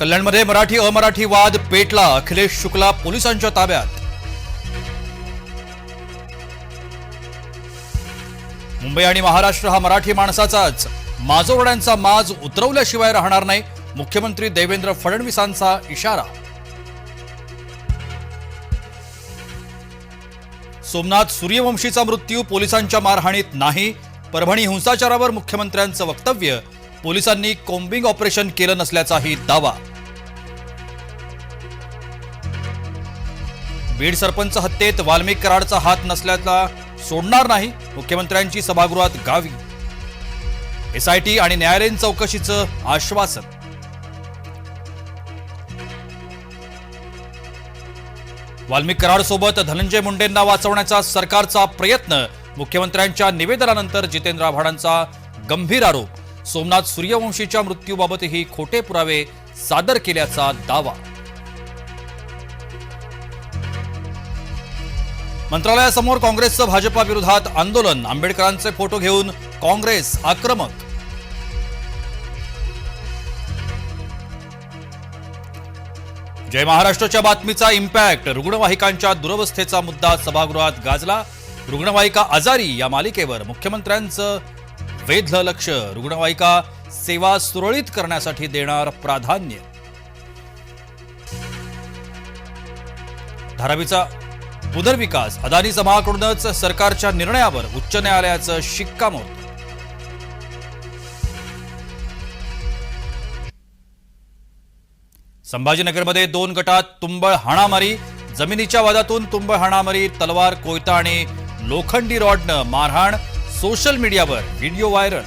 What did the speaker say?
कल्याणमध्ये मराठी अमराठी वाद पेटला. अखिलेश शुक्ला पोलिसांच्या ताब्यात. मुंबई आणि महाराष्ट्र हा मराठी माणसाचाच. माजोरड्यांचा माज उतरवल्याशिवाय राहणार नाही. मुख्यमंत्री देवेंद्र फडणवीसांचा इशारा. सोमनाथ सूर्यवंशीचा मृत्यू पोलिसांच्या मारहाणीत नाही. परभणी हिंसाचारावर मुख्यमंत्र्यांचं वक्तव्य. पोलिसांनी कोम्बिंग ऑपरेशन केलं नसल्याचाही दावा. बीड सरपंच हत्येत वाल्मिक कराडचा हात नसल्याचा सोडणार नाही मुख्यमंत्र्यांची सभागृहात गावी. एसआयटी आणि न्यायालयीन चौकशीचं आश्वासन. वाल्मिक कराडसोबत धनंजय मुंडेंना वाचवण्याचा सरकारचा प्रयत्न मुख्यमंत्र्यांच्या निवेदनानंतर जितेंद्र आव्हाडांचा गंभीर आरोप. सोमनाथ सूर्यवंशीच्या मृत्यूबाबतही खोटे पुरावे सादर केल्याचा दावा. मंत्रालयासमोर काँग्रेसचं भाजपा विरोधात आंदोलन. आंबेडकरांचे फोटो घेऊन काँग्रेस आक्रमक. जय महाराष्ट्रच्या बातमीचा इम्पॅक्ट. रुग्णवाहिकांच्या दुरवस्थेचा मुद्दा सभागृहात गाजला. रुग्णवाहिका आजारी या मालिकेवर मुख्यमंत्र्यांचं वेधलं लक्ष. रुग्णवाहिका सेवा सुरळीत करण्यासाठी देणार प्राधान्य. धारावीचा पुनर्विकास अदानी समाकडूनच सरकारच्या निर्णयावर उच्च न्यायालयाचं शिक्कामोर्तब. संभाजीनगरमध्ये दोन गटात तुंबळ हाणामारी. जमिनीच्या वादातून तुंबळ हाणामारी तलवार कोयता आणि लोखंडी रॉडनं मारहाण. सोशल मीडियावर व्हिडिओ व्हायरल.